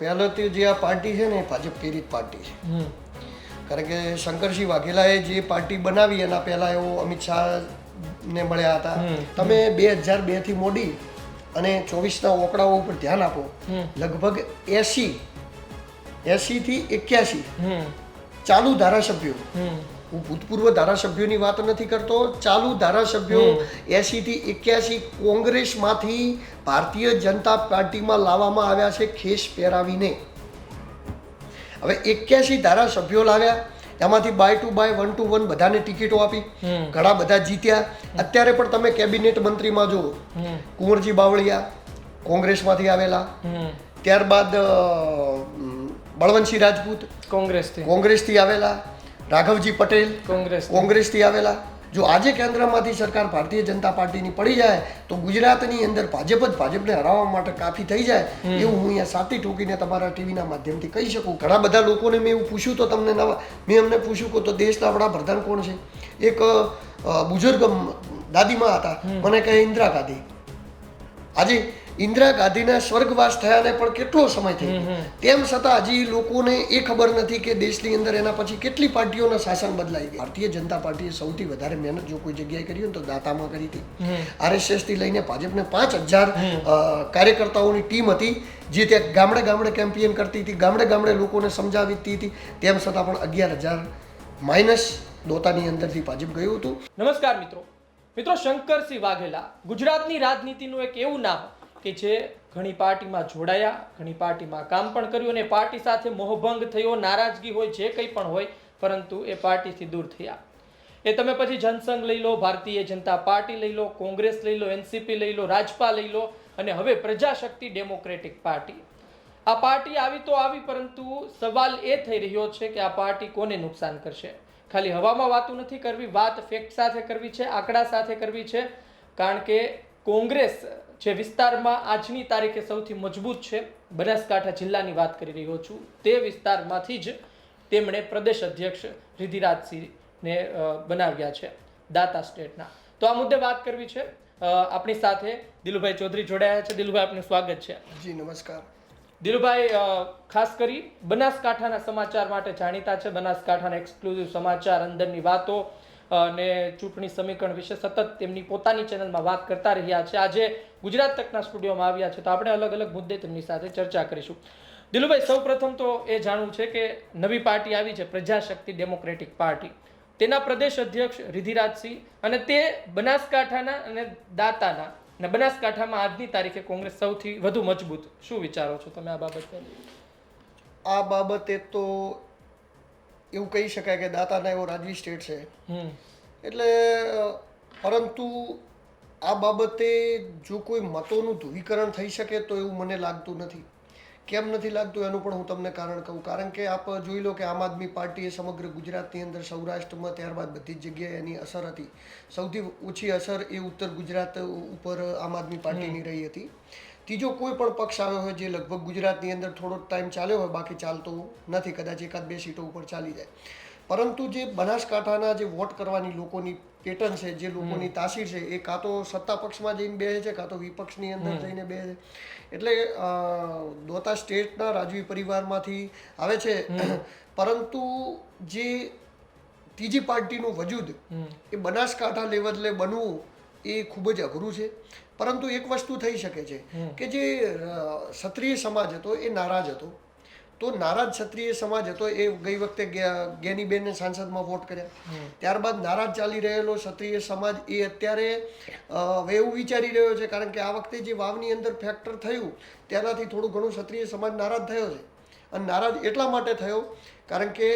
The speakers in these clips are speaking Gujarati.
પહેલાંથી જે આ પાર્ટી છે ને એ ભાજપ પ્રેરિત પાર્ટી છે. કારણ કે શંકરસિંહ વાઘેલાએ જે પાર્ટી બનાવી એના પહેલાં એવો અમિત શાહને મળ્યા હતા. તમે બે હજાર બેથી મોડી અને ચોવીસના ઓકડાઓ ઉપર ધ્યાન આપો. લગભગ એસી એસીથી એક્યાસી ચાલુ ધારાસભ્યો. હું ભૂતપૂર્વ ધારાસભ્યોની વાત નથી કરતો. ચાલુ ધારાસભ્યો એસીથી એક્યાસી કોંગ્રેસમાંથી ભારતીય જનતા પાર્ટીમાં લાવવામાં આવ્યા છે ખેસ પહેરાવીને. હવે એક્યાસી ધારાસભ્યો લાવ્યા. એમાંથી by two by one two one બધાને ટિકિટો આપી. ઘણા બધા જીત્યા. અત્યારે પણ તમે કેબિનેટ મંત્રીમાં જુઓ. કુંવરજી બાવળિયા કોંગ્રેસમાંથી આવેલા. ત્યારબાદ બળવંતસિંહ રાજપૂત કોંગ્રેસ કોંગ્રેસથી આવેલા. રાઘવજી પટેલ કોંગ્રેસ કોંગ્રેસથી આવેલા. જો આજે કેન્દ્રમાંથી સરકાર ભારતીય જનતા પાર્ટીની પડી જાય તો ગુજરાતની અંદર ભાજપ જ ભાજપને હરાવવા માટે કાફી થઈ જાય એવું હું અહીંયા સાતી ઠોકીને તમારા ટીવીના માધ્યમથી કહી શકું. ઘણા બધા લોકોને મેં એવું પૂછ્યું તો તમને નવા મેં એમને પૂછ્યું કે તો દેશના વડાપ્રધાન કોણ છે? એક બુઝુર્ગ દાદીમાં હતા. મને કહે ઇન્દિરા ગાંધી. આજે ઇન્દિરા ગાંધીના સ્વર્ગવાસ થયાને પણ કેટલો સમય થયો તેમ છતાં હજી લોકોને એ ખબર નથી કે દેશની અંદર એના પછી કેટલી પાર્ટીઓના શાસન બદલાઈ ગયા. ભારતીય જનતા પાર્ટીએ સૌથી વધારે મહેનત જો કોઈ જગ્યાએ કરી હોય તો દાતામાં કરી હતી. આરએસએસથી લઈને ભાજપને પાંચ હજાર કાર્યકર્તાઓની ટીમ હતી જે ત્યાં ગામડે ગામડે કેમ્પેન કરતી હતી ગામડે ગામડે લોકોને સમજાવતી હતી. તેમ છતાં પણ અગિયાર હજાર માઇનસ દોતાની અંદરથી ભાજપ ગયું હતું. નમસ્કાર મિત્રો. મિત્રો શંકરસિંહ વાઘેલા ગુજરાતની રાજનીતિનું એક એવું નામ કે જે ઘણી પાર્ટીમાં જોડાયા, ઘણી પાર્ટીમાં કામ પણ કર્યું અને પાર્ટી સાથે મોહભંગ થયો, નારાજગી હોય, જે કંઈ પણ હોય, પરંતુ એ પાર્ટીથી દૂર થયા. એ તમે પછી જનસંઘ લઈ લો, ભારતીય જનતા પાર્ટી લઈ લો, કોંગ્રેસ લઈ લો, એનસીપી લઈ લો, રાજપા લઈ લો અને હવે પ્રજાશક્તિ ડેમોક્રેટિક પાર્ટી. આ પાર્ટી આવી તો આવી, પરંતુ સવાલ એ થઈ રહ્યો છે કે આ પાર્ટી કોને નુકસાન કરશે? ખાલી હવામાં વાતું નથી કરવી, વાત ફેક્ટ સાથે કરવી છે, આંકડા સાથે કરવી છે, કારણ કે કોંગ્રેસ જે વિસ્તારમાં આજની તારીખે સૌથી મજબૂત છે બનાસકાંઠા જિલ્લાની વાત કરી રહ્યો છું તે વિસ્તારમાંથી જ તેમણે પ્રદેશ અધ્યક્ષ રિધિરાજસિંહને બનાવ્યા છે દાતા સ્ટેટના. તો આ મુદ્દે વાત કરવી છે. આપણી સાથે દિલુભાઈ ચૌધરી જોડાયા છે. દિલુભાઈ આપનું સ્વાગત છે. જી નમસ્કાર. દિલુભાઈ ખાસ કરી બનાસકાંઠાના સમાચાર માટે જાણીતા છે. બનાસકાંઠાના એક્સક્લુઝિવ સમાચાર અંદરની વાતો અને ચૂંટણી સમીકરણ વિશે સતત તેમની પોતાની ચેનલમાં વાત કરતા રહ્યા છે. આજે ગુજરાત તકના સ્ટુડિયોમાં આવ્યા છે તો આપણે અલગ અલગ મુદ્દે તેમની સાથે ચર્ચા કરીશું. દિલુભાઈ, સૌપ્રથમ તો એ જાણવું છે કે નવી પાર્ટી આવી છે, પ્રજાશક્તિ ડેમોક્રેટિક પાર્ટી. તેના પ્રદેશ અધ્યક્ષ રિધિરાજસિંહ અને તે બનાસકાંઠાના અને દાતાના. અને બનાસકાંઠામાં આજની તારીખે કોંગ્રેસ સૌથી વધુ મજબૂત. શું વિચારો છો તમે આ બાબતે? આ બાબતે તો એવું કહી શકાય કે દાતાના એવો રાજવી સ્ટેટ છે. એટલે પરંતુ આ બાબતે જો કોઈ મતોનું ધ્રુવીકરણ થઈ શકે તો એવું મને લાગતું નથી. કેમ નથી લાગતું એનું પણ હું તમને કારણ કહું. કારણ કે આપ જોઈ લો કે આમ આદમી પાર્ટીએ સમગ્ર ગુજરાતની અંદર સૌરાષ્ટ્રમાં ત્યારબાદ બધી જગ્યાએ એની અસર હતી. સૌથી ઓછી અસર એ ઉત્તર ગુજરાત ઉપર આમ આદમી પાર્ટીની રહી હતી. ત્રીજો કોઈ પણ પક્ષ આવ્યો હોય જે લગભગ ગુજરાતની અંદર થોડો ટાઈમ ચાલ્યો હોય બાકી ચાલતો નથી કદાચ એકાદ બે સીટો ઉપર ચાલી જાય. પરંતુ જે બનાસકાંઠાના જે વોટ કરવાની લોકોની પેટર્ન છે જે લોકોની તાસીર છે એ કાં તો સત્તા પક્ષમાં જઈને બેસે છે કાં તો વિપક્ષની અંદર જઈને બેસે છે. એટલે દોતા સ્ટેટના રાજવી પરિવારમાંથી આવે છે. પરંતુ જે ત્રીજી પાર્ટીનું વજૂદ એ બનાસકાંઠા લેવલે બનવું એ ખૂબ જ અઘરું છે. પરંતુ એક વસ્તુ થઈ શકે છે કે જે ક્ષત્રિય સમાજ હતો એ નારાજ હતો. તો નારાજ ક્ષત્રિય સમાજ હતો એ ગઈ વખતે જ્ઞાનીબેનને ગેનીબેનને સાંસદમાં વોટ કર્યા. ત્યારબાદ નારાજ ચાલી રહેલો ક્ષત્રિય સમાજ એ અત્યારે હવે એવું વિચારી રહ્યો છે કારણ કે આ વખતે જે વાવની અંદર ફેક્ટર થયું તેનાથી થોડું ઘણું ક્ષત્રિય સમાજ નારાજ થયો છે. અને નારાજ એટલા માટે થયો કારણ કે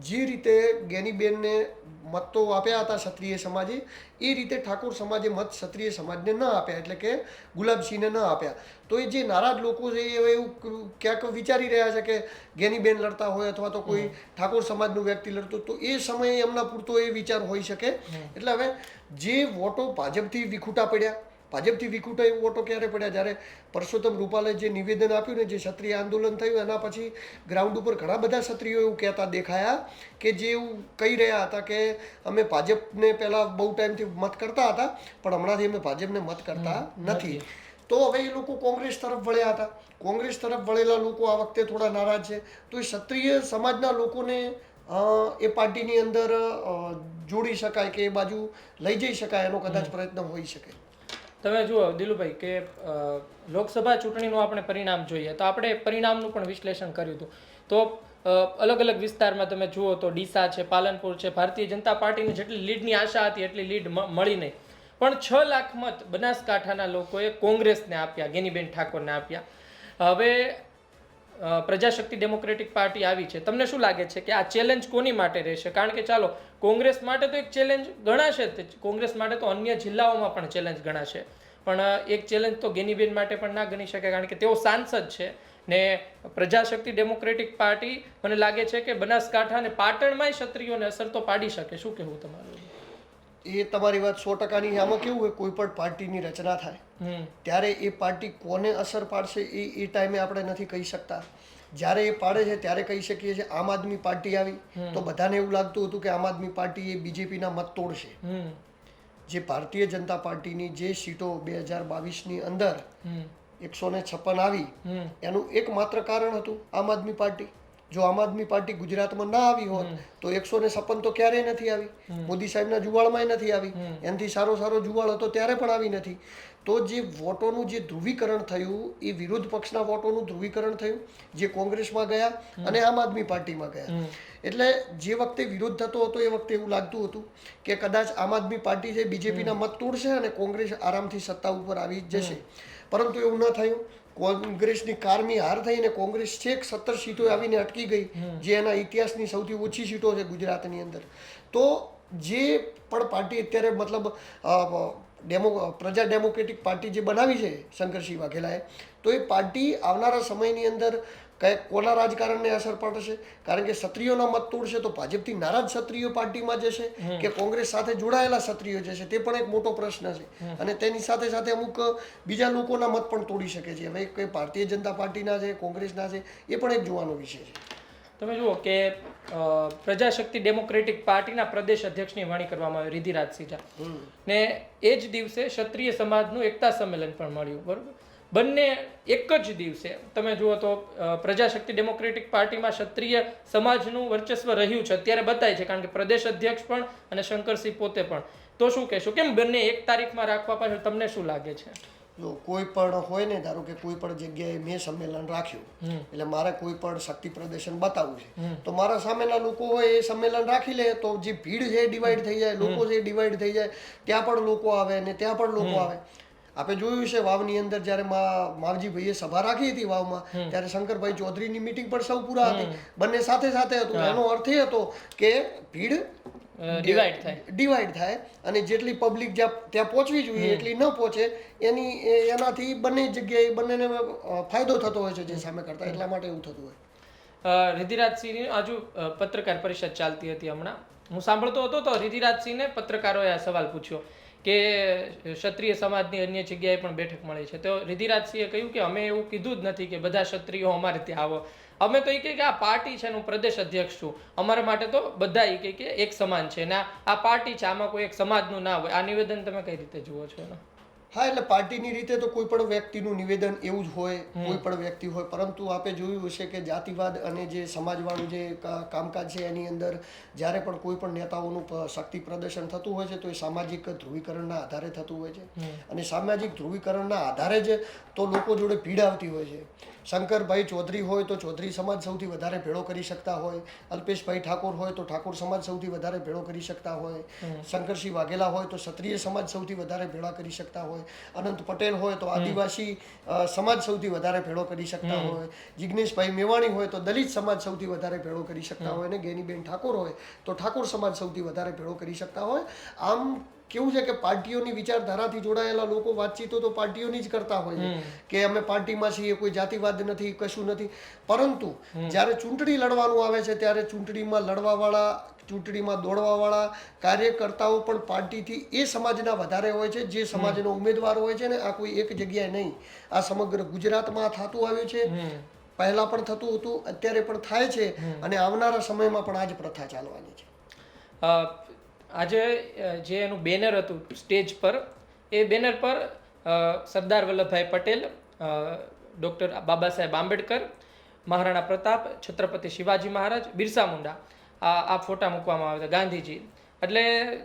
જે રીતે ગેનીબેનને મત તો આપ્યા હતા ક્ષત્રિય સમાજે એ રીતે ઠાકોર સમાજે મત ક્ષત્રિય સમાજને ન આપ્યા એટલે કે ગુલાબસિંહને ન આપ્યા. તો એ જે નારાજ લોકો છે એ એવું ક્યાંક વિચારી રહ્યા છે કે ગેનીબેન લડતા હોય અથવા તો કોઈ ઠાકોર સમાજનું વ્યક્તિ લડતું તો એ સમયે એમના પૂરતો એ વિચાર હોઈ શકે. એટલે હવે જે વોટો ભાજપથી વિખૂટા પડ્યા ભાજપથી વિખૂટા એવો વોટો ક્યારે પડ્યા? જ્યારે પરસોત્તમ રૂપાલે જે નિવેદન આપ્યું ને જે ક્ષત્રિય આંદોલન થયું એના પછી ગ્રાઉન્ડ ઉપર ઘણા બધા ક્ષત્રિયો એવું કહેતા દેખાયા કે જે એવું કહી રહ્યા હતા કે અમે ભાજપને પહેલાં બહુ ટાઈમથી મત કરતા હતા પણ હમણાંથી અમે ભાજપને મત કરતા નથી. તો હવે એ લોકો કોંગ્રેસ તરફ વળ્યા હતા. કોંગ્રેસ તરફ વળેલા લોકો આ વખતે થોડા નારાજ છે. તો એ ક્ષત્રિય સમાજના લોકોને એ પાર્ટીની અંદર જોડી શકાય કે એ બાજુ લઈ જઈ શકાય એનો કદાચ પ્રયત્ન હોઈ શકે. તમે જુઓ, દિલુભાઈ, કે લોકસભા ચૂંટણીનું આપણે પરિણામ જોઈએ, તો આપણે પરિણામનું પણ વિશ્લેષણ કર્યું હતું. તો અલગ અલગ વિસ્તારમાં તમે જુઓ તો ડીસા છે, પાલનપુર છે, ભારતીય જનતા પાર્ટીને જેટલી લીડની આશા હતી, એટલી લીડ મળી નહીં. પણ છ લાખ મત બનાસકાંઠાના લોકોએ કોંગ્રેસને આપ્યા, ગેનીબેન ઠાકોરને આપ્યા. હવે પ્રજાશક્તિ ડેમોક્રેટિક પાર્ટી આવી છે. તમને શું લાગે છે કે આ ચેલેન્જ કોની માટે રહેશે? કારણ કે ચાલો, કોંગ્રેસ માટે તો એક ચેલેન્જ ગણાશે. કોંગ્રેસ માટે તો અન્ય જિલ્લાઓમાં પણ ચેલેન્જ ગણાશે. પણ એક ચેલેન્જ તો ગેનીબેન માટે પણ ના ગણી શકે કારણ કે તેઓ સાંસદ છે ને પ્રજાશક્તિ ડેમોક્રેટિક પાર્ટી મને લાગે છે કે બનાસકાંઠા અને પાટણમાંય ક્ષત્રિયોને અસર તો પાડી શકે. શું કહેવું તમારું? એ તમારી વાત સો ટકાની આમાં કેવું હોય કોઈ પણ પાર્ટીની રચના થાય ત્યારે એ પાર્ટી કોને અસર પાડશે એ એ ટાઈમે આપણે નથી કહી શકતા. જ્યારે એ પાડે છે ત્યારે કહી શકીએ છીએ આમ આદમી પાર્ટી આવી. તો બધાને એવું લાગતું હતું કે આમ આદમી પાર્ટી એ બીજેપીના મત તોડશે. જે ભારતીય જનતા પાર્ટીની જે સીટો બે હજાર બાવીસની અંદર એકસો ને છપ્પન આવી એનું એકમાત્ર કારણ હતું આમ આદમી પાર્ટી. જો આમ આદમી પાર્ટી ગુજરાતમાં ના આવી હોત તો એકસો ને છપ્પન તો ક્યારેય નથી આવી. મોદી સાહેબના જુવાળમાંય નથી આવી. એનાથી સારો સારો જુવાળ હતો ત્યારે પણ આવી નથી. તો જે વોટોનું જે ધ્રુવીકરણ થયું એ વિરોધ પક્ષના વોટોનું ધ્રુવીકરણ થયું જે કોંગ્રેસમાં ગયા અને આમ આદમી પાર્ટીમાં ગયા. એટલે જે વખતે વિરોધ થતો હતો એ વખતે એવું લાગતું હતું કે કદાચ આમ આદમી પાર્ટી છે બીજેપીના મત તોડશે અને કોંગ્રેસ આરામથી સત્તા ઉપર આવી જશે. પરંતુ એવું ન થયું. કોંગ્રેસની કારમી હાર થઈ અને કોંગ્રેસ છેક સત્તર સીટો આવીને અટકી ગઈ જે એના ઇતિહાસની સૌથી ઓછી સીટો છે ગુજરાતની અંદર. તો જે પણ પાર્ટી અત્યારે મતલબ ડેમો પ્રજા ડેમોક્રેટિક પાર્ટી જે બનાવી છે શંકરસિંહ વાઘેલાએ તો એ પાર્ટી આવનારા સમયની અંદર કઈ કોના રાજકારણને અસર પડશે? કારણ કે ક્ષત્રિયોના મત તોડશે તો ભાજપથી નારાજ ક્ષત્રિયો પાર્ટીમાં જશે કે કોંગ્રેસ સાથે જોડાયેલા ક્ષત્રિયો જશે? તે પણ એક મોટો પ્રશ્ન છે. અને તેની સાથે સાથે અમુક બીજા લોકોના મત પણ તોડી શકે છે. હવે કોઈ ભારતીય જનતા પાર્ટીના છે કોંગ્રેસના છે એ પણ એક જોવાનો વિષય છે. તમે જુઓ કે પ્રજાશક્તિ ડેમોક્રેટિક પાર્ટીના પ્રદેશ અધ્યક્ષની વાણી કરવામાં આવી રિધિરાજ સિંહા. ને એ જ દિવસે ક્ષત્રિય સમાજનું એકતા સંમેલન પણ મળ્યું બરોબર? બંને એક જ દિવસે. તમે જુઓ તો પ્રજાશક્તિ ડેમોક્રેટિક પાર્ટીમાં ક્ષત્રિય સમાજનું વર્ચસ્વ રહ્યું છે. અત્યારે બતાય છે કારણ કે પ્રદેશ અધ્યક્ષ પણ અને શંકરસિંહ પોતે પણ. તો શું કહેશો? કેમ બંને એક તારીખમાં રાખવા પાછળ તમને શું લાગે છે? જો કોઈ પણ હોય ને ધારો કે કોઈ પણ જગ્યાએ મેં સંમેલન રાખ્યું એટલે મારે કોઈ પણ શક્તિ પ્રદર્શન બતાવવું છે તો મારા સામેના લોકો હોય એ સંમેલન રાખી લે તો જે ભીડ છે એ ડિવાઈડ થઈ જાય લોકો છે એ ડિવાઈડ થઈ જાય ત્યાં પણ લોકો આવે ને ત્યાં પણ લોકો આવે. આપણે જોયું છે વાવની અંદર જ્યારે મા માવજી ભાઈએ સભા રાખી હતી વાવમાં ત્યારે શંકરભાઈ ચૌધરીની મીટિંગ પણ સૌ પૂરા હતી. બંને સાથે સાથે હતું. એનો અર્થ એ હતો કે ભીડ ડિવાઈડ થાય. ડિવાઈડ થાય અને જેટલી પબ્લિક જ્યાં ત્યાં પહોંચવી જોઈએ એટલી ન પહોંચે એની એનાથી બંને જગ્યાએ બંનેને ફાયદો થતો હોય છે જે સામે કરતા એટલા માટે એવું થતું હોય. રિધિરાજસિંહની આજુ પત્રકાર પરિષદ ચાલતી હતી હમણાં. હું સાંભળતો હતો તો રિધિરાજસિંહને પત્રકારોએ આ સવાલ પૂછ્યો. કે ક્ષત્રિય સમાજની અન્ય જગ્યાએ પણ બેઠક મળી છે. તો રિધિરાજસિંહે કહ્યું કે અમે એવું કીધું જ નથી કે બધા ક્ષત્રિયો અમારે ત્યાં આવો. અમે તો એ કહે કે આ પાર્ટી છે હું પ્રદેશ અધ્યક્ષ છું. અમારા માટે તો બધા એ કહે કે એક સમાન છે. ને, આ- પાર્ટી છે, આમાં કોઈ એક સમાજનું ના હોય. આ નિવેદન તમે કઈ રીતે જુઓ છો એનું? હા એટલે પાર્ટીની રીતે તો કોઈ પણ વ્યક્તિનું નિવેદન એવું જ હોય કોઈ પણ વ્યક્તિ હોય. પરંતુ આપણે જોયું હશે કે જાતિવાદ અને જે સમાજવાળું જે કામકાજ છે એની અંદર જ્યારે પણ કોઈ પણ નેતાઓનું શક્તિ પ્રદર્શન થતું હોય છે તો એ સામાજિક ધ્રુવીકરણના આધારે થતું હોય છે. અને સામાજિક ધ્રુવીકરણના આધારે જ તો લોકો જોડે ભીડ આવતી હોય છે. શંકરભાઈ ચૌધરી હોય તો ચૌધરી સમાજ સૌથી વધારે ભેળો કરી શકતા હોય અલ્પેશભાઈ ઠાકોર હોય તો ઠાકોર સમાજ સૌથી વધારે ભેળો કરી શકતા હોય શંકરસિંહ વાઘેલા હોય તો ક્ષત્રિય સમાજ સૌથી વધારે ભેળા કરી શકતા હોય અનંત પટેલ હોય તો આદિવાસી સમાજ સૌથી વધારે ભેળો કરી શકતા હોય જિગ્નેશભાઈ મેવાણી હોય તો દલિત સમાજ સૌથી વધારે ભેળો કરી શકતા હોય અને ગેનીબેન ઠાકોર હોય તો ઠાકોર સમાજ સૌથી વધારે ભેળો કરી શકતા હોય. આમ કેવું છે કે પાર્ટીઓની વિચારધારાથી જોડાયેલા લોકો વાતચીતો તો પાર્ટીઓની જ કરતા હોય છે. કે અમે પાર્ટીમાં છીએ કોઈ જાતિવાદ નથી કશું નથી. પરંતુ જ્યારે ચૂંટણી લડવાનું આવે છે ત્યારે ચૂંટણીમાં લડવાવાળા ચૂંટણીમાં દોડવાવાળા કાર્યકર્તાઓ પણ પાર્ટીથી એ સમાજના વધારે હોય છે જે સમાજનો ઉમેદવાર હોય છે ને આ કોઈ એક જગ્યાએ નહીં. આ સમગ્ર ગુજરાતમાં થતું આવ્યું છે. પહેલાં પણ થતું હતું અત્યારે પણ થાય છે અને આવનારા સમયમાં પણ આ જ પ્રથા ચાલવાની છે. આજે જે એનું બેનર હતું સ્ટેજ પર, એ બેનર પર સરદાર વલ્લભભાઈ પટેલ ડૉક્ટર બાબા સાહેબ આંબેડકર, મહારાણા પ્રતાપ, છત્રપતિ શિવાજી મહારાજ, બિરસા મુંડા, આ આ ફોટા મૂકવામાં આવ્યા હતા, ગાંધીજી. એટલે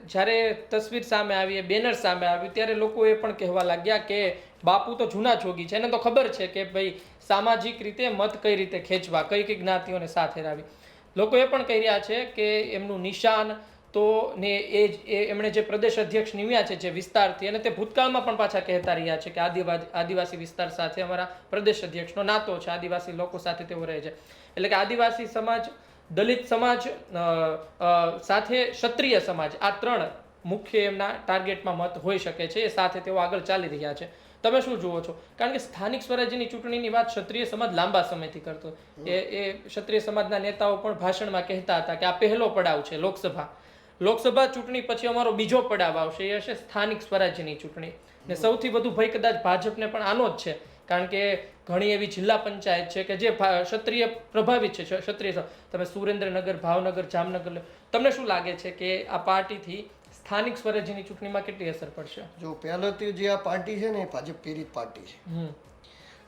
જ્યારે તસવીર સામે આવી, એ બેનર સામે આવ્યું, ત્યારે લોકો એ પણ કહેવા લાગ્યા કે બાપુ તો જૂના જોગી છે, એને તો ખબર છે કે ભાઈ સામાજિક રીતે મત કઈ રીતે ખેંચવા, કઈ કઈ જ્ઞાતિઓને સાથે લાવી લોકો એ પણ કહી રહ્યા છે કે એમનું નિશાન તો ને એ એ એમણે જે પ્રદેશ અધ્યક્ષ નિમ્યા છે, જે વિસ્તારથી, અને તે ભૂતકાળમાં પણ પાછા કહેતા રહ્યા છે કે આદિવાસી આદિવાસી વિસ્તાર સાથે અમારા પ્રદેશ અધ્યક્ષનો નાતો છે, આદિવાસી લોકો સાથે તેઓ રહે છે. એટલે કે આદિવાસી સમાજ, દલિત સમાજ સાથે ક્ષત્રિય સમાજ, આ ત્રણ મુખ્ય એમના ટાર્ગેટમાં મત હોઈ શકે છે, એ સાથે તેઓ આગળ ચાલી રહ્યા છે. તમે શું જુઓ છો? કારણ કે સ્થાનિક સ્વરાજ્યની ચૂંટણીની વાત ક્ષત્રિય સમાજ લાંબા સમયથી કરતો. એ એ ક્ષત્રિય સમાજના નેતાઓ પણ ભાષણમાં કહેતા હતા કે આ પહેલો પડાવ છે લોકસભા. લોકસભા ચૂંટણી પછી અમારો બીજો પડાવ આવશે. એ હશે સ્થાનિક સ્વરાજ્યની ચૂંટણી. ને સૌથી વધુ ભય કદાચ ભાજપને પણ આનો જ છે. કારણ કે ઘણી એવી જિલ્લા પંચાયત છે કે જે ક્ષત્રિય પ્રભાવિત છે ક્ષત્રિય તમે સુરેન્દ્રનગર ભાવનગર જામનગર તમને શું લાગે છે કે આ પાર્ટીથી સ્થાનિક સ્વરાજ્યની ચૂંટણીમાં કેટલી અસર પડશે? જો પહેલાંથી જે આ પાર્ટી છે ને એ ભાજપ પ્રેરિત પાર્ટી છે.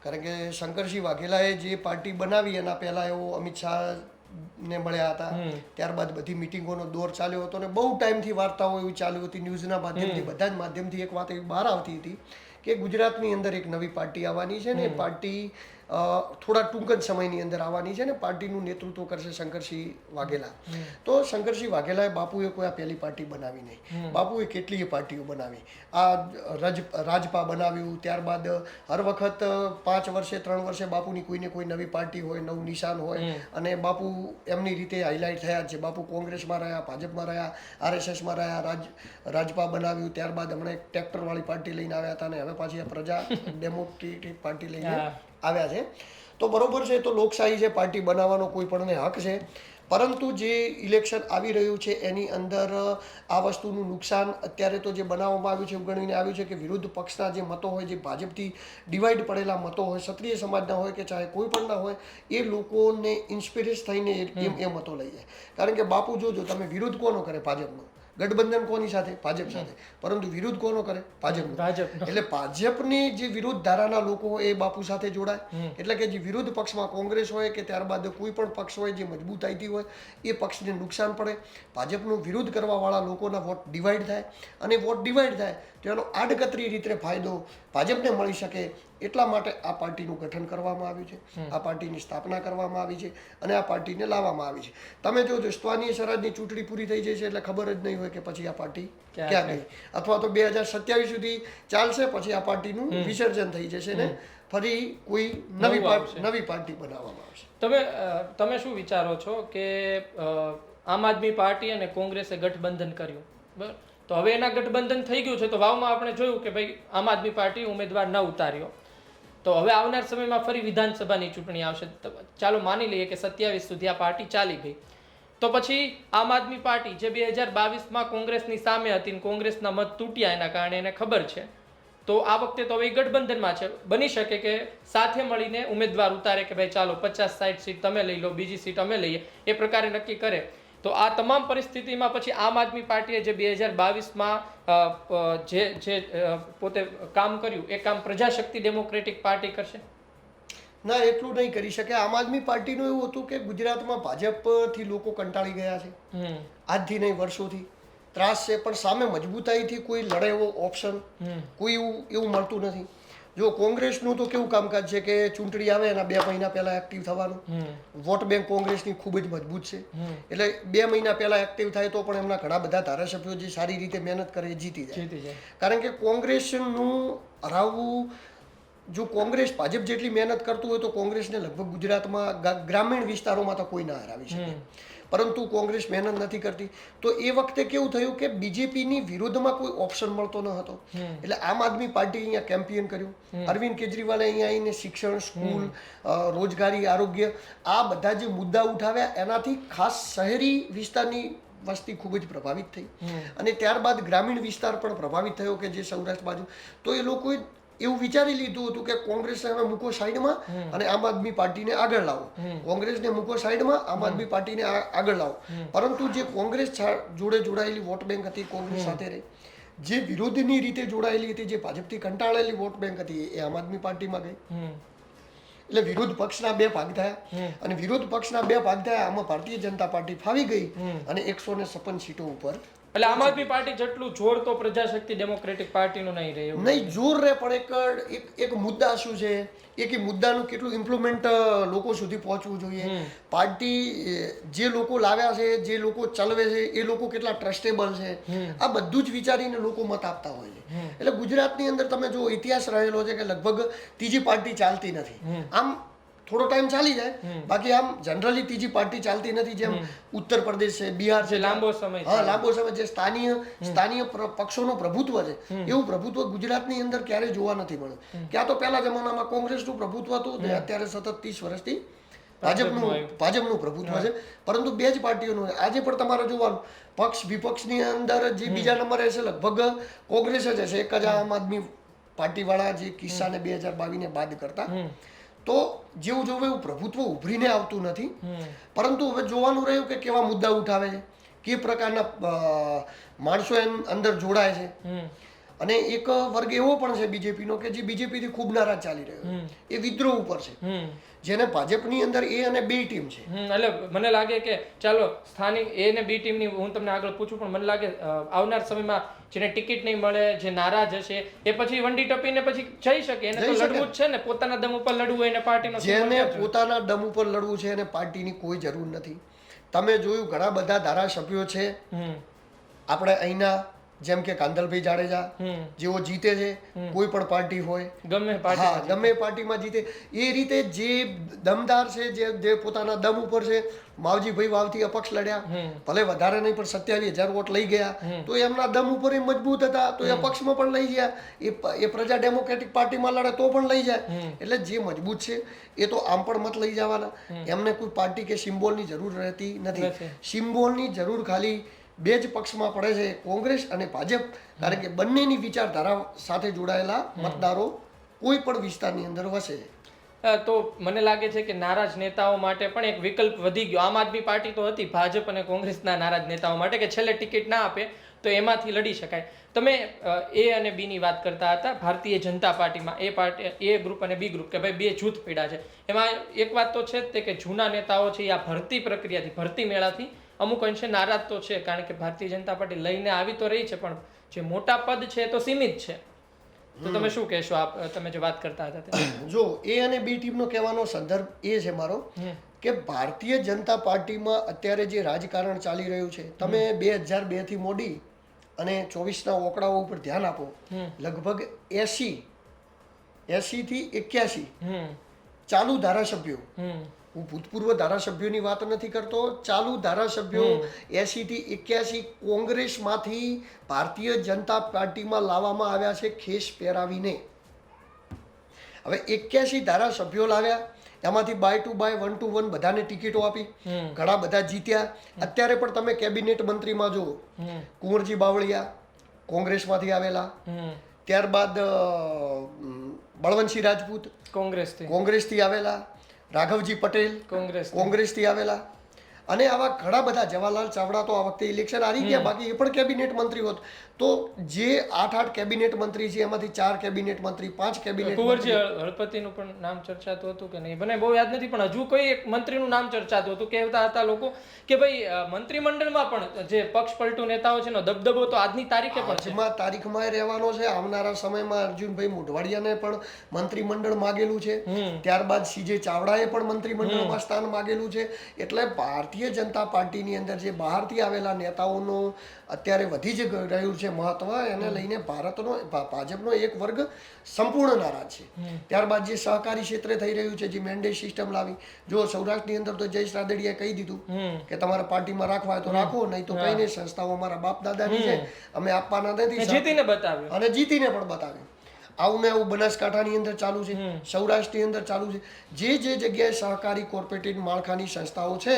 કારણ કે શંકરસિંહ વાઘેલાએ જે પાર્ટી બનાવી એના પહેલાં એવો અમિત શાહ ને મળ્યા હતા. ત્યારબાદ બધી મિટિંગોનો દોર ચાલ્યો હતો ને બહુ ટાઈમથી વાર્તાઓ એવી ચાલુ હતી ન્યૂઝના માધ્યમથી બધા જ માધ્યમથી એક વાત એવી બહાર આવતી હતી કે ગુજરાતની અંદર એક નવી પાર્ટી આવવાની છે ને પાર્ટી થોડા ટૂંક જ સમયની અંદર આવવાની છે ને પાર્ટીનું નેતૃત્વ કરશે શંકરસિંહ વાઘેલા. તો શંકરસિંહ વાઘેલાએ બાપુએ કોઈ આ પહેલી પાર્ટી બનાવી નહીં. બાપુએ કેટલીય પાર્ટીઓ બનાવી. આ રજ રાજપા બનાવ્યું ત્યારબાદ હર વખત પાંચ વર્ષે ત્રણ વર્ષે બાપુની કોઈને કોઈ નવી પાર્ટી હોય નવું નિશાન હોય અને બાપુ એમની રીતે હાઇલાઇટ થયા છે. બાપુ કોંગ્રેસમાં રહ્યા ભાજપમાં રહ્યા આરએસએસમાં રહ્યા રાજ રાજપા બનાવ્યું ત્યારબાદ હમણાં એક ટ્રેક્ટરવાળી પાર્ટી લઈને આવ્યા હતા અને હવે પાછી આ પ્રજા ડેમોક્રેટિક પાર્ટી લઈને. આવ્યા છે. તો બરોબર છે, તો લોકશાહી છે પાર્ટી બનાવવાનો કોઈ પણને હક છે. પરંતુ જે ઇલેક્શન આવી રહ્યું છે, એની અંદર આ વસ્તુનું નુકસાન અત્યારે તો જે બનાવવામાં આવ્યું છે એવું ગણીને આવ્યું છે કે વિરુદ્ધ પક્ષના જે મતો હોય, જે ભાજપથી ડિવાઈડ પડેલા મતો હોય, ક્ષત્રિય સમાજના હોય કે ચાહે કોઈ પણના હોય, એ લોકોને ઇન્સ્પિરેશ થઈને એ મતો લઈ જાય. કારણ કે બાપુ જોજો તમે વિરુદ્ધ કોનો કરે ભાજપનો? ગઠબંધન કોની સાથે? ભાજપ સાથે. પરંતુ વિરુદ્ધ કોનો કરે? ભાજપનો. ભાજપ એટલે ભાજપની જે વિરુદ્ધ ધારાના લોકો એ બાપુ સાથે જોડાય. એટલે કે જે વિરુદ્ધ પક્ષમાં કોંગ્રેસ હોય કે ત્યારબાદ કોઈ પણ પક્ષ હોય જે મજબૂતાઈથી હોય એ પક્ષને નુકસાન પડે. ભાજપનું વિરુદ્ધ કરવાવાળા લોકોના વોટ ડિવાઈડ થાય. અને વોટ ડિવાઈડ થાય તો એનો આડકતરી રીતે ફાયદો ભાજપને મળી શકે એટલા માટે આ પાર્ટીનું ગઠન કરવામાં આવ્યું છે. આ પાર્ટીની સ્થાપના કરવામાં આવી છે અને આ પાર્ટીને લાવવામાં આવી છે. તમે જો સ્થાનીય સ્વરાજની ચૂંટણી પૂરી થઈ જશે એટલે ખબર જ નહીં હોય કે પછી આ પાર્ટી ક્યાં ગઈ. અથવા તો બે હજાર સત્યાવીસ સુધી ચાલશે પછી આ પાર્ટીનું વિસર્જન થઈ જશે ને ફરી કોઈ નવી. નવી પાર્ટી બનાવવામાં આવશે. તમે તમે શું વિચારો છો કે આમ આદમી પાર્ટી અને કોંગ્રેસે ગઠબંધન કર્યું? બરાબર. તો હવે એના ગઠબંધન થઈ ગયું છે, તો વાવમાં આપણે જોયું કે ભાઈ આમ આદમી પાર્ટી ઉમેદવાર ન ઉતાર્યો. તો હવે આવનાર સમયમાં ફરી વિધાનસભાની ચૂંટણી આવશે. ચાલો માની લઈએ કે સત્યાવીસ સુધી આ પાર્ટી ચાલી ગઈ. તો પછી આમ આદમી પાર્ટી જે બે હજાર બાવીસમાં કોંગ્રેસની સામે હતી ને કોંગ્રેસના મત તૂટ્યા એના કારણે એને ખબર છે. તો આ વખતે તો હવે ગઠબંધનમાં છે. બની શકે કે સાથે મળીને ઉમેદવાર ઉતારે કે ભાઈ ચાલો પચાસ સાઠ સીટ તમે લઈ લો, બીજી સીટ અમે લઈએ. એ પ્રકારે નક્કી કરે. તો આ તમામ પરિસ્થિતિમાં પછી આમ આદમી પાર્ટીએ જે બે હજાર બાવીસમાં જે જે પોતે કામ કર્યું એ કામ પ્રજાશક્તિ ડેમોક્રેટિક પાર્ટી કરશે? ના એટલું નહીં કરી શકે. આમ આદમી પાર્ટીનું એવું હતું કે ગુજરાતમાં ભાજપથી લોકો કંટાળી ગયા છે. આજથી નહીં વર્ષોથી. ત્રાસ છે પણ સામે મજબૂતાઈથી કોઈ લડે એવો ઓપ્શન કોઈ એવું એવું મળતું નથી. જો કોંગ્રેસનું તો કેવું કામકાજ છે કે ચૂંટણી આવે એના બે મહિના પહેલા એક્ટિવ થવાનું. વોટ બેંક કોંગ્રેસની ખૂબ જ મજબૂત છે. એટલે બે મહિના પહેલા એક્ટિવ થાય તો પણ એમના ઘણા બધા ધારાસભ્યો જે સારી રીતે મહેનત કરે જીતી જાય. કારણ કે કોંગ્રેસનું હરાવવું જો કોંગ્રેસ ભાજપ જેટલી મહેનત કરતું હોય તો કોંગ્રેસને લગભગ ગુજરાતમાં ગ્રામીણ વિસ્તારોમાં તો કોઈ ના હરાવી શકે. પરંતુ કોંગ્રેસ મહેનત નથી કરતી. તો એ વખતે કેવું થયું કે બીજેપીની વિરુદ્ધમાં કોઈ ઓપ્શન મળતો ન હતો. એટલે આમ આદમી પાર્ટી અહીંયા કેમ્પિયન કર્યું. અરવિંદ કેજરીવાલે અહીંયા આવીને શિક્ષણ સ્કૂલ રોજગારી આરોગ્ય આ બધા જે મુદ્દા ઉઠાવ્યા એનાથી ખાસ શહેરી વિસ્તારની વસ્તી ખૂબ જ પ્રભાવિત થઈ. અને ત્યારબાદ ગ્રામીણ વિસ્તાર પણ પ્રભાવિત થયો કે જે સૌરાષ્ટ્ર બાજુ. તો એ લોકોએ એવું વિચારી લીધું હતું કે કોંગ્રેસને હવે મૂકો સાઈડમાં અને આમ આદમી પાર્ટીને આગળ લાવો. કોંગ્રેસને મૂકો સાઈડમાં આમ આદમી પાર્ટીને આગળ લાવો. પરંતુ જે કોંગ્રેસ જોડે જોડાયેલી વોટ બેંક હતી કોંગ્રેસ સાથે રહી જે વિરોધની રીતે જોડાયેલી હતી જે ભાજપથી કંટાળેલી વોટ બેંક હતી એ આમ આદમી પાર્ટીમાં ગઈ. એટલે વિરોધ પક્ષના બે ભાગ થયા. અને વિરોધ પક્ષના બે ભાગ થયા આમાં ભારતીય જનતા પાર્ટી ફાવી ગઈ અને એકસો ને છપ્પન સીટો ઉપર એટલે આમ આદમી પાર્ટી જેટલું જોર તો પ્રજાશક્તિ ડેમોક્રેટિક પાર્ટીનું નહીં રહે નહીં જોર રે પણ એક એક એક મુદ્દા શું છે? એક મુદ્દાનું કેટલું ઇમ્પ્લિમેન્ટ લોકો સુધી પહોંચવું જોઈએ. પાર્ટી જે લોકો લાવ્યા છે જે લોકો ચલવે છે એ લોકો કેટલા ટ્રસ્ટેબલ છે? આ બધું જ વિચારીને લોકો મત આપતા હોય છે. એટલે ગુજરાતની અંદર તમે જો ઇતિહાસ રહેલો છે કે લગભગ ત્રીજી પાર્ટી ચાલતી નથી. આમ થોડો ટાઈમ ચાલી જાય. બાકી આમ જનરલી ત્રીજી પાર્ટી ચાલતી નથી જેમ ઉત્તર પ્રદેશ છે બિહાર છે લાંબો સમય હા લાંબો સમય જે સ્થાનીય સ્થાનીય પક્ષોનું પ્રભુત્વ છે. એવું પ્રભુત્વ ગુજરાતની અંદર ક્યારેય જોવા નથી મળ્યું ક્યાં તો પહેલા જમાનામાં કોંગ્રેસનું પ્રભુત્વ હતું ને અત્યારે સતત ત્રીસ વર્ષથી ભાજપનું ભાજપનું પ્રભુત્વ છે. પરંતુ બે જ પાર્ટીઓનું. આજે પણ તમારે જોવાનું પક્ષ વિપક્ષની અંદર જે બીજા નંબરે છે લગભગ કોંગ્રેસ જ હશે. એક જ આમ આદમી પાર્ટીવાળા જે કિસ્સાને બે હજાર બાવીને બાદ કરતા. તો જેવું જોવે એવું પ્રભુત્વ ઉભરીને આવતું નથી. પરંતુ હવે જોવાનું રહ્યું કે કેવા મુદ્દા ઉઠાવે છે. કે પ્રકારના માણસો એમ અંદર જોડાય છે. અને એક વર્ગ એવો પણ છે બીજેપીનો કે જે બીજેપીથી ખૂબ નારાજ ચાલી રહ્યો એ વિદ્રોહ ઉપર છે. જેને ભાજપની અંદર એ અને બે ટીમ છે. એટલે મને લાગે કે ચાલો સ્થાનિક એ ને બી ટીમની હું તમને આગળ પૂછું પણ મને લાગે આવનાર સમયમાં જેને ટિકિટ નહીં મળે જે નારાજ હશે એ પછી વંડી ટપીને પછી જઈ શકે. એને તો લડવું જ છે ને પોતાના દમ ઉપર લડવું હોય ને પાર્ટીનો જેને પોતાના દમ ઉપર લડવું છે એને પાર્ટીની કોઈ જરૂર નથી. તમે જોયું ઘણા બધા ધારાસભ્યો છે. આપણે અહીંના જેમ કે કાંદલભાઈ જાડેજા જેઓ જીતે છે કોઈ પણ પાર્ટી હોય. ગમે હા ગમે પાર્ટીમાં જીતે. એ રીતે જે દમદાર છે જે જે પોતાના દમ ઉપર છે માવજીભાઈ વાવથી અપક્ષ લડ્યા. ભલે વધારે નહીં પણ સત્યાવીસ હજાર વોટ લઈ ગયા. તો એમના દમ ઉપર એ મજબૂત હતા. તો એ અપક્ષમાં પણ લઈ ગયા. એ એ પ્રજા ડેમોક્રેટિક પાર્ટીમાં લડે તો પણ લઈ જાય. એટલે જે મજબૂત છે એ તો આમ પણ મત લઈ જવાના. એમને કોઈ પાર્ટી કે સિમ્બોલની જરૂર રહેતી નથી. સિમ્બોલની જરૂર ખાલી બે જ પક્ષમાં પડે છે કોંગ્રેસ અને ભાજપ. કારણ કે બંનેની વિચારધારા સાથે જોડાયેલા મતદારો કોઈ પણ વિસ્તારની અંદર વસે. તો મને લાગે છે કે નારાજ નેતાઓ માટે પણ એક વિકલ્પ વધી ગયો. આમ આદમી પાર્ટી તો હતી, ભાજપ અને કોંગ્રેસના નારાજ નેતાઓ માટે કે છેલ્લે ટિકિટ ના આપે તો એમાંથી લડી શકાય. તમે એ અને બીની વાત કરતા હતા, ભારતીય જનતા પાર્ટીમાં, એ પાર્ટી, એ ગ્રુપ અને બી ગ્રુપ કે ભાઈ બે જૂથ પડ્યા છે. એમાં એક વાત તો છે જ તે કે જૂના નેતાઓ છે આ ભરતી પ્રક્રિયાથી, ભરતી મેળાથી અમુક અંશે નારાજ તો છે કારણ કે ભારતીય જનતા પાર્ટી લઈને આવી તો રહી છે પણ જે મોટા પદ છે એ તો સીમિત છે. તો તમે શું કહેશો? આપ તમે જે વાત કરતા હતા જો એ અને બી ટીમનો કહેવાનો સંદર્ભ એ છે મારો કે ભારતીય જનતા પાર્ટીમાં અત્યારે જે રાજકારણ ચાલી રહ્યું છે તમે બે હજાર બેથી મોડી અને ચોવીસના ઓકડાઓ ઉપર ધ્યાન આપો લગભગ એસી એસી થી એક્યાસી ચાલુ ધારાસભ્યો હમ. હું ભૂતપૂર્વ ધારાસભ્યોની વાત નથી કરતો ચાલુ ધારાસભ્યો એસીથી એક્યાસી કોંગ્રેસમાંથી ભારતીય જનતા પાર્ટીમાં લાવવામાં આવ્યા છે ખેસ પહેરાવીને. હવે એક્યાસી ધારાસભ્યો લાવ્યા એમાંથી by two by one two one બધાને ટિકિટો આપી ઘણા બધા જીત્યા. અત્યારે પણ તમે કેબિનેટ મંત્રીમાં જુઓ કુંવરજી બાવળિયા કોંગ્રેસમાંથી આવેલા. ત્યારબાદ બળવંતસિંહ રાજપૂત કોંગ્રેસથી. કોંગ્રેસથી આવેલા. રાઘવજી પટેલ કોંગ્રેસ કોંગ્રેસથી આવેલા. અને આવા ઘણા બધા જવાહરલાલ ચાવડા તો આ વખતે ઇલેક્શન હારી ગયા બાકી એ પણ કેબિનેટ મંત્રી હોત. તો જે આઠ આઠ કેબિનેટ મંત્રી છે એમાંથી ચાર કેબિનેટ મંત્રી પાંચ કેબિનેટ કુંવરજી હળપતિનું પણ નામ ચર્ચાતું હતું કે નહીં? મને બહુ યાદ નથી પણ હજુ કોઈ એક મંત્રીનું નામ ચર્ચાતું હતું? કહેતા હતા લોકો કે ભાઈ મંત્રીમંડળમાં પણ જે પક્ષ પલટુ નેતાઓ છે એનો દબદબો તો આજની તારીખે પણ છે. તારીખમાં રહેવાનો છે. આવનારા સમયમાં અર્જુનભાઈ મોઢવાડિયાને પણ મંત્રીમંડળ માગેલું છે. ત્યારબાદ સીજે ચાવડાએ પણ મંત્રીમંડળમાં સ્થાન માગેલું છે. એટલે ભારતીય જનતા પાર્ટીની અંદર જે બહારથી આવેલા નેતાઓનું અત્યારે વધી જ રહ્યું છે મહત્વ એને લઈને ભારતનો ભાજપનો એક વર્ગ સંપૂર્ણ નારાજ છે. ત્યારબાદ જે સહકારી ક્ષેત્રે થઈ રહ્યું છે જે મેન્ડેટ સિસ્ટમ લાવી જો સૌરાષ્ટ્રની અંદર તો જયેશ રાદડિયાએ કહી દીધું કે તમારે પાર્ટીમાં રાખવા તો રાખો નહીં તો કઈ નહીં સંસ્થાઓ અમારા બાપ દાદાની છે અમે આપવાના નથી જીતીને બતાવ્યું. અને જીતીને પણ બતાવ્યું. આવું ને આવું બનાસકાંઠાની અંદર ચાલુ છે સૌરાષ્ટ્રની અંદર ચાલુ છે. જે જે જગ્યાએ સહકારી કોર્પોરેટિવ માળખાની સંસ્થાઓ છે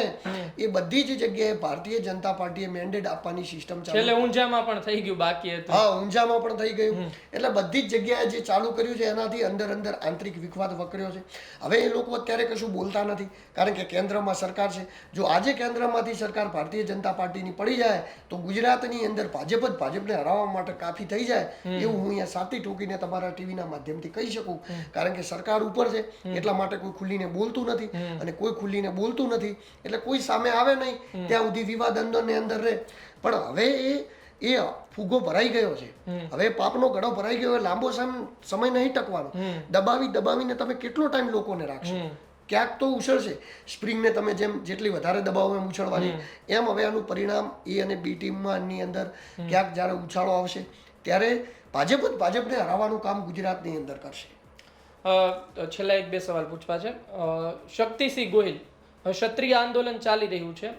એ બધી જ જગ્યાએ ભારતીય જનતા પાર્ટીએ મેન્ડેટ આપવાની સિસ્ટમ ચાલુ એટલે ઊંઝામાં પણ થઈ ગયું બાકી હતું. હા ઊંઝામાં પણ થઈ ગયું. એટલે બધી જ જગ્યાએ જે ચાલુ કર્યું છે એનાથી અંદર અંદર આંતરિક વિખવાદ વકર્યો છે. હવે એ લોકો અત્યારે કશું બોલતા નથી કારણ કે કેન્દ્રમાં સરકાર છે. જો આજે કેન્દ્રમાંથી સરકાર ભારતીય જનતા પાર્ટીની પડી જાય તો ગુજરાતની અંદર ભાજપ જ ભાજપને હરાવવા માટે કાફી થઈ જાય એવું હું અહીંયા સાતી ઠોકીને તમારા ટીવીના માધ્યમથી કહી શકું. કારણ કે સરકાર ઉપર છે એટલા માટે કોઈ ખુલ્લીને બોલતું નથી અને કોઈ ખુલ્લીને બોલતું નથી. એટલે કોઈ સામે આવે નહીં ત્યાં સુધી વિવાદ અંદરને અંદર રહે. પણ હવે એ એ ફુગો ભરાઈ ગયો છે. હવે પાપનો ગળો ભરાઈ ગયો લાંબો સમ- સમય નહીં ટકવાનો. દબાવી દબાવીને તમે કેટલો ટાઈમ લોકોને રાખશો? ક્યાંક તો ઉછળશે. સ્પ્રિંગને તમે જેમ જેટલી વધારે દબાવો એમ ઉછળવાની. એમ હવે આનું પરિણામ એ અને બી ટીમમાં અંદર ક્યાંક જ્યારે ઉછાળો આવશે ત્યારે ભાજપ જ ભાજપને હરાવવાનું કામ ગુજરાતની અંદર કરશે. છેલ્લા એક બે સવાલ પૂછવા છે. શક્તિસિંહ ગોહિલ ક્ષત્રિય આંદોલન ચાલી રહ્યું છે.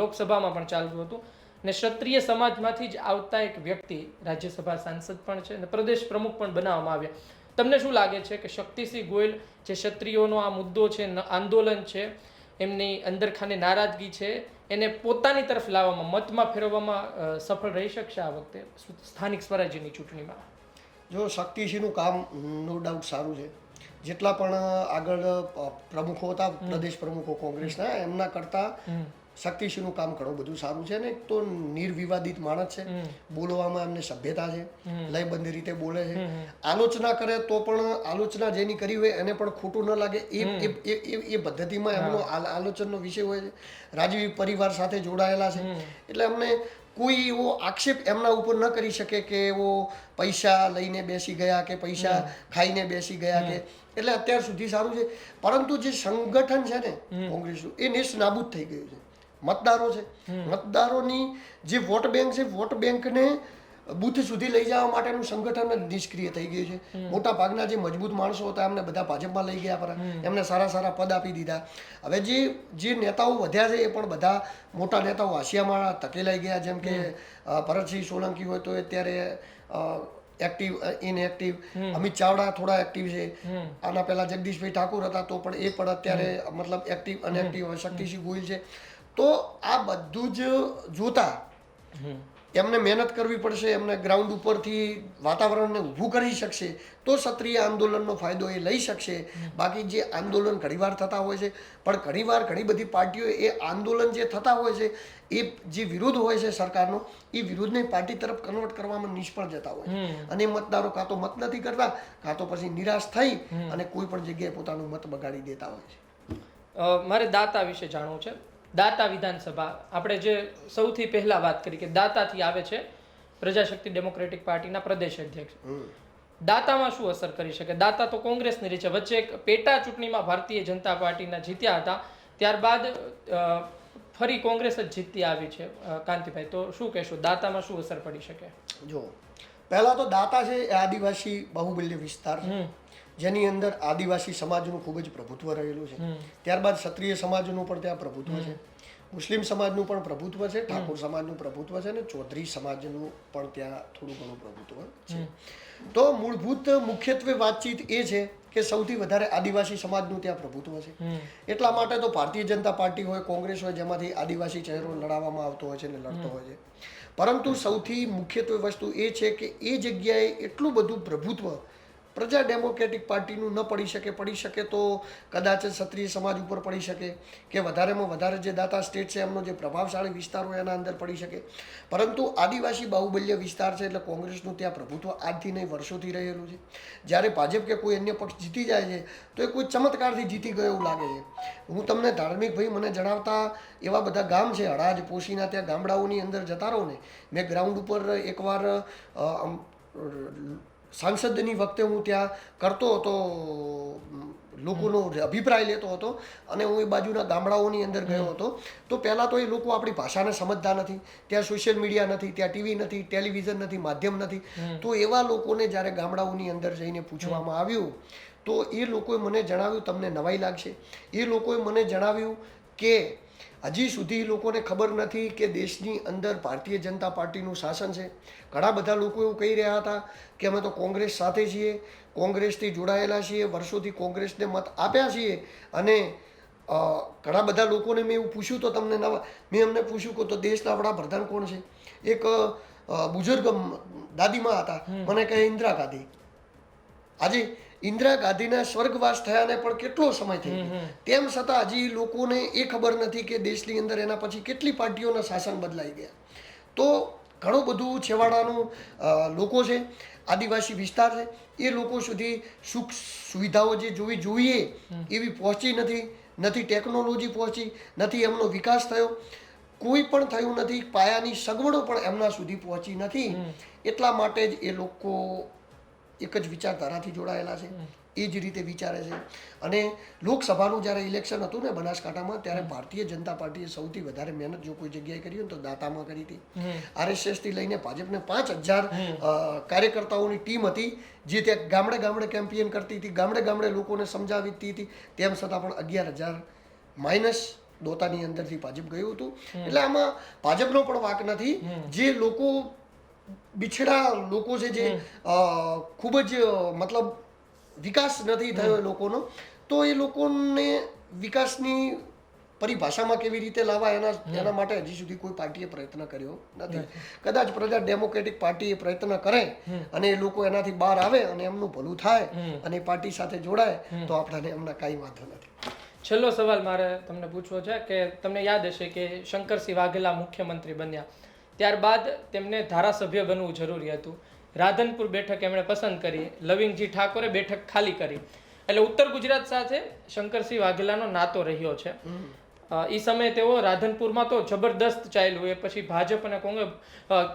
લોકસભામાં પણ ચાલતું હતું. ને ક્ષત્રિય સમાજમાંથી જ આવતા એક વ્યક્તિ રાજ્યસભા સાંસદ પણ છે અને પ્રદેશ પ્રમુખ પણ બનાવવામાં આવ્યા. તમને શું લાગે છે કે શક્તિસિંહ ગોયલ જે ક્ષત્રિયોનો આ મુદ્દો છે આંદોલન છે, એમની અંદરખાને નારાજગી છે? એને પોતાની તરફ લાવવામાં મતમાં ફેરવવામાં સફળ રહી શકશે આ વખતે સ્થાનિક સ્વરાજ્યની ચૂંટણીમાં. જો શક્તિસિંહનું કામ નો ડાઉટ સારું છે. જેટલા પણ આગળ પ્રમુખો હતા પ્રદેશ પ્રમુખો કોંગ્રેસના એમના કરતા શક્તિસિંહનું કામ ઘણું બધું સારું છે ને? તો નિર્વિવાદિત માણસ છે. બોલવામાં એમને સભ્યતા છે. લયબંધ રીતે બોલે છે. આલોચના કરે તો પણ આલોચના જેની કરી હોય એને પણ ખોટું ન લાગે. એ એ- પદ્ધતિમાં એમનો આલ- આલોચનનો વિષય હોય છે. રાજવી પરિવાર સાથે જોડાયેલા છે. એટલે અમને કોઈ એવો આક્ષેપ એમના ઉપર ન કરી શકે કે એવો પૈસા લઈને બેસી ગયા કે પૈસા ખાઈને બેસી ગયા કે એટલે અત્યાર સુધી સારું છે. પરંતુ જે સંગઠન છે ને કોંગ્રેસનું એ નેસ નાબૂદ થઈ ગયું છે. મતદારો છે. મતદારોની જે વોટ બેંક છે વોટ બેંકને બુથ સુધી લઈ જવા માટેનું સંગઠન નિષ્ક્રિય થઈ ગયું છે. મોટા ભાગના જે મજબૂત માણસો હતા એમને બધા ભાજપમાં લઈ ગયા પરા. એમને સારા સારા પદ આપી દીધા. હવે જે જે નેતાઓ વધ્યા છે એ પણ બધા મોટા નેતાઓ હાશિયામાં ધકેલાઈ ગયા. જેમ કે ભરતસિંહ સોલંકી હોય તો અત્યારે એક્ટિવ ઇનએક્ટિવ અમિત ચાવડા થોડા એક્ટિવ છે. આના પહેલા જગદીશભાઈ ઠાકુર હતા તો પણ એ પણ અત્યારે મતલબ એક્ટિવ અનએક્ટિવ શક્તિસિંહ ગોહિલ છે. તો આ બધું જ જોતા એમને મહેનત કરવી પડશે એમને ગ્રાઉન્ડ ઉપરથી વાતાવરણને ઊભું કરી શકશે તો ક્ષત્રિય આંદોલનનો ફાયદો એ લઈ શકશે. બાકી જે આંદોલન ઘણીવાર થતા હોય છે પણ ઘણીવાર ઘણી બધી પાર્ટીઓ એ આંદોલન જે થતા હોય છે એ જે વિરોધ હોય છે સરકારનો એ વિરોધને પાર્ટી તરફ કન્વર્ટ કરવામાં નિષ્ફળ જતા હોય છે. અને મતદારો કાં તો મત નથી કરતા કાં તો પછી નિરાશ થઈ અને કોઈ પણ જગ્યાએ પોતાનું મત બગાડી દેતા હોય છે. મારે દાતા વિશે જાણવું છે. દાતા વિધાનસભા. આપણે જે સૌથી પહેલા વાત કરી કે દાતાથી આવે છે પ્રજાશક્તિ ડેમોક્રેટિક પાર્ટીના પ્રદેશ અધ્યક્ષ. દાતામાં શું અસર કરી શકે? દાતા તો કોંગ્રેસની રહી છે. વચ્ચે એક પેટા ચૂંટણીમાં ભારતીય જનતા પાર્ટીના જીત્યા હતા. ત્યારબાદ ફરી કોંગ્રેસ જ જીતતી આવી છે કાંતિભાઈ. તો શું કહેશો? દાતામાં શું અસર પડી શકે? જો પહેલાં તો દાતા છે આદિવાસી બાહુબલ્ય વિસ્તાર. જેની અંદર આદિવાસી સમાજનું ખૂબ જ પ્રભુત્વ રહેલું છે. ત્યારબાદ ક્ષત્રિય સમાજનું પણ ત્યાં પ્રભુત્વ છે. મુસ્લિમ સમાજનું પણ પ્રભુત્વ છે ઠાકોર સમાજનું પ્રભુત્વ છે અને ચૌધરી સમાજનું પણ ત્યાં થોડું ઘણું પ્રભુત્વ છે. તો મૂળભૂત મુખ્યત્વે વાતચીત એ છે કે સૌથી વધારે આદિવાસી સમાજનું ત્યાં પ્રભુત્વ છે. એટલા માટે તો ભારતીય જનતા પાર્ટી હોય કોંગ્રેસ હોય જેમાંથી આદિવાસી ચહેરો લડાવવામાં આવતો હોય છે અને લડતો હોય છે. પરંતુ સૌથી મુખ્યત્વે વસ્તુ એ છે કે એ જગ્યાએ એટલું બધું પ્રભુત્વ પ્રજા ડેમોક્રેટિક પાર્ટીનું ન પડી શકે પડી શકે તો કદાચ ક્ષત્રિય સમાજ ઉપર પડી શકે કે વધારેમાં વધારે જે દાતા સ્ટેટ છે, એમનો જે પ્રભાવશાળી વિસ્તાર હોય એના અંદર પડી શકે. પરંતુ આદિવાસી બાહુબલ્ય વિસ્તાર છે એટલે કોંગ્રેસનું ત્યાં પ્રભુત્વ આજથી નહીં, વર્ષોથી રહેલું છે. જ્યારે ભાજપ કે કોઈ અન્ય પક્ષ જીતી જાય છે, તો એ કોઈ ચમત્કારથી જીતી ગયો એવું લાગે છે. હું તમને ધાર્મિક ભાઈ મને જણાવતા એવા બધા ગામ છે, અડાજ પોશીના ત્યાં ગામડાઓની અંદર જતા રહો ને, મેં ગ્રાઉન્ડ ઉપર એકવાર સાંસદની વખતે હું ત્યાં કરતો હતો લોકોનો અભિપ્રાય લેતો હતો અને હું એ બાજુના ગામડાઓની અંદર ગયો હતો. તો પહેલાં તો એ લોકો આપણી ભાષાને સમજતા નથી. ત્યાં સોશિયલ મીડિયા નથી ત્યાં ટીવી નથી ટેલિવિઝન નથી માધ્યમ નથી. તો એવા લોકોને જ્યારે ગામડાઓની અંદર જઈને પૂછવામાં આવ્યું તો એ લોકોએ મને જણાવ્યું તમને નવાઈ લાગશે. એ લોકોએ મને જણાવ્યું કે હજી સુધી લોકોને ખબર નથી કે દેશની અંદર ભારતીય જનતા પાર્ટીનું શાસન છે. ઘણા બધા લોકો એવું કહી રહ્યા હતા કે અમે તો કોંગ્રેસ સાથે છીએ કોંગ્રેસથી જોડાયેલા છીએ વર્ષોથી કોંગ્રેસને મત આપ્યા છીએ અને ઘણા બધા લોકોને મેં એવું પૂછ્યું તો તમને નવા મેં એમને પૂછ્યું કે તો દેશના વડાપ્રધાન કોણ છે? એક બુઝુર્ગ દાદીમાં હતા. મને કહે ઇન્દિરા ગાંધી. આજે ઇન્દિરા ગાંધીના સ્વર્ગવાસ થયાને પણ કેટલો સમય થયો તેમ છતાં હજી લોકોને એ ખબર નથી કે દેશની અંદર એના પછી કેટલી પાર્ટીઓના શાસન બદલાઈ ગયા. તો ઘણું બધું છેવાડાનું લોકો છે આદિવાસી વિસ્તાર છે એ લોકો સુધી સુખ સુવિધાઓ જે જોવી જોઈએ એવી પહોંચી નથી નથી ટેકનોલોજી પહોંચી નથી એમનો વિકાસ થયો. કોઈ પણ થયું નથી પાયાની સગવડો પણ એમના સુધી પહોંચી નથી. એટલા માટે જ એ લોકો એક જ વિચારધારાથી જોડાયેલા છે. એ જ રીતે વિચારે છે. અને લોકસભાનું જ્યારે ઇલેક્શન હતું ને બનાસકાંઠામાં ત્યારે ભારતીય જનતા પાર્ટીએ સૌથી વધારે મહેનત જો કોઈ જગ્યાએ કરી હોય તો દાતામાં કરી હતી. આરએસએસથી લઈને ભાજપને પાંચ હજાર કાર્યકર્તાઓની ટીમ હતી. જે ત્યાં ગામડે ગામડે કેમ્પેન કરતી હતી ગામડે ગામડે લોકોને સમજાવતી હતી. તેમ છતાં પણ અગિયાર હજાર માઇનસ દોતાની અંદરથી ભાજપ ગયું હતું. એટલે આમાં ભાજપનો પણ વાક નથી. જે લોકો બિછડા લોકો છે જે ખૂબ જ મતલબ વિકાસ નથી થયો એ લોકોનો તો એ લોકોને વિકાસની પરિભાષામાં કેવી રીતે લાવવા એના એના માટે હજી સુધી કોઈ પાર્ટીએ પ્રયત્ન કર્યો નથી. કદાચ પ્રજા ડેમોક્રેટિક પાર્ટી એ પ્રયત્ન કરે અને એ લોકો એનાથી બહાર આવે અને એમનું ભલું થાય અને પાર્ટી સાથે જોડાય તો આપણાને એમના કાંઈ વાંધો નથી. છેલ્લો સવાલ મારે તમને પૂછવો છે કે તમને યાદ હશે કે શંકરસિંહ વાઘેલા મુખ્યમંત્રી બન્યા. ત્યારબાદ તેમને ધારાસભ્ય બનવું જરૂરી હતું. રાધનપુર બેઠક એમણે પસંદ કરી. લવિંગજી ઠાકોરે બેઠક ખાલી કરી. એટલે ઉત્તર ગુજરાત સાથે શંકરસિંહ વાઘેલાનો નાતો રહ્યો છે. એ સમયે તેઓ રાધનપુરમાં તો જબરદસ્ત ચાલ્યું. એ પછી ભાજપ અને કોંગ્રેસ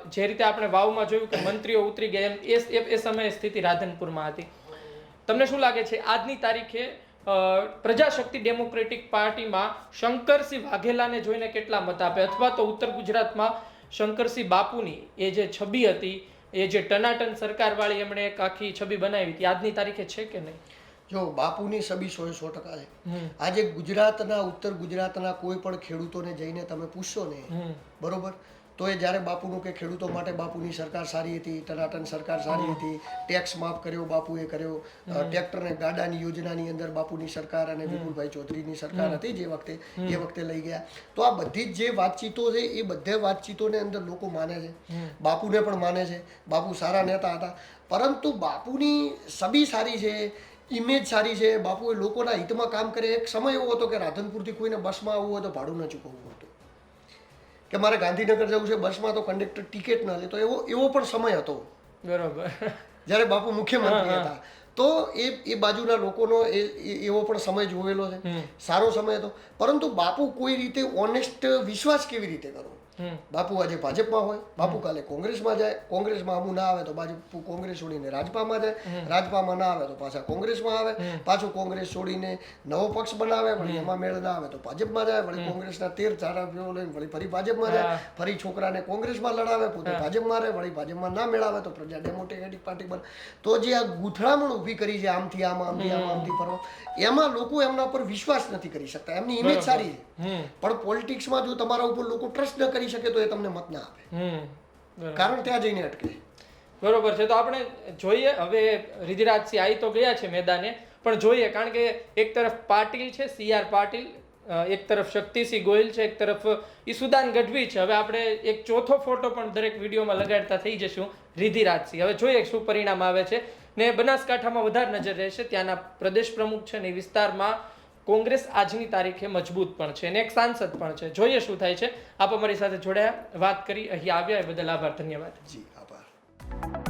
જે રીતે આપણે વાવમાં જોયું કે મંત્રીઓ ઉતરી ગયા એમ એ એ- એ સમયે સ્થિતિ રાધનપુરમાં હતી. તમને શું લાગે છે? આજની તારીખે પ્રજાશક્તિ ડેમોક્રેટિક પાર્ટીમાં શંકરસિંહ વાઘેલાને જોઈને કેટલા મત આપે? અથવા તો ઉત્તર ગુજરાતમાં શંકરસિંહ બાપુની એ જે છબી હતી એ જે ટનાટન સરકારવાળી એમણે એક આખી છબી બનાવી હતી આજની તારીખે છે કે નહીં? જો બાપુની છબી સો સો ટકા છે. આજે ગુજરાતના ઉત્તર ગુજરાતના કોઈ પણ ખેડૂતોને જઈને તમે પૂછશો ને બરોબર? તો એ જ્યારે બાપુનું કે ખેડૂતો માટે બાપુની સરકાર સારી હતી ટનાટન સરકાર સારી હતી ટેક્સ માફ કર્યો બાપુએ કર્યો ટ્રેક્ટરને ટ્રેક્ટર ગાડાની યોજનાની અંદર બાપુની સરકાર અને વિપુલભાઈ ચૌધરીની સરકાર હતી જે વખતે એ વખતે લઈ ગયા. તો આ બધી જ જે વાતચીતો છે એ બધે વાતચીતોને અંદર લોકો માને છે. બાપુને પણ માને છે. બાપુ સારા નેતા હતા. પરંતુ બાપુની સબી સારી છે ઇમેજ સારી છે. બાપુએ લોકોના હિતમાં કામ કરે. એક સમય એવો હતો કે રાધનપુરથી કોઈને બસમાં આવવું હોય તો ભાડું ન ચૂકવવું હતું. કે મારે ગાંધીનગર જવું છે બસમાં તો કંડક્ટર ટિકિટ ન લેતો એવો એવો પણ સમય હતો. બરાબર. જ્યારે બાપુ મુખ્યમંત્રી હતા. તો એ એ બાજુના લોકોનો એ એ- એવો પણ સમય જોયેલો છે. સારો સમય હતો. પરંતુ બાપુ કોઈ રીતે ઓનેસ્ટ વિશ્વાસ કેવી રીતે કરવો હમ બાપુ આજે ભાજપમાં હોય બાપુ કાલે કોંગ્રેસમાં જાય કોંગ્રેસમાં અમુક ના આવે તો બાજુ કોંગ્રેસ છોડીને રાજપામાં જાય રાજપામાં ના આવે તો પાછા કોંગ્રેસમાં આવે પાછું કોંગ્રેસ છોડીને નવો પક્ષ બનાવે વળી એમાં મેળ ના આવે તો ભાજપમાં જાય વળી કોંગ્રેસના તેર ધારાસભ્યો લઈને વળી ફરી ભાજપમાં જાય ફરી છોકરાને કોંગ્રેસમાં લડાવે પોતે ભાજપમાં રહે વળી ભાજપમાં ના મેળાવે તો પ્રજા ડેમોક્રેટિક પાર્ટી બને. તો જે આ ગૂંથળામણ ઊભી કરી છે આમથી આમ આમથી આમ આમથી ફરવા એમાં લોકો એમના પર વિશ્વાસ નથી કરી શકતા. એમની ઇમેજ સારી છે. પણ પોલિટિક્સમાં જો તમારા ઉપર લોકો ટ્રસ્ટ ન કરી શકે તો એ તમને મત ના આપે. હમ. કારણ ત્યાં જઈને અટકે. બરોબર છે. તો આપણે જોઈએ હવે રિધિરાજસિંહ આવી તો ગયા છે મેદાને પણ જોઈએ કારણ કે એક તરફ પાટીલ છે સી આર પાટીલ એક તરફ શક્તિસિંહ ગોયલ છે એક તરફ ઈસુદાન ગઢવી છે. હવે આપણે એક ચોથો ફોટો પણ દરેક વિડીયોમાં લગાડતા થઈ જશું રિધિરાજસિંહ હવે જોઈએ શું પરિણામ આવે છે. ને બનાસકાંઠામાં વધારે નજર રહેશે. ત્યાંના પ્રદેશ પ્રમુખ છે ને એ વિસ્તારમાં કોંગ્રેસ આજની તારીખે મજબૂત પણ છે અને એક સાંસદ પણ છે. જોઈએ શું થાય છે. આપ અમારી સાથે જોડાયા. વાત કરી, અહીં આવ્યા. એ બદલ આભાર. ધન્યવાદ. જી, આભાર.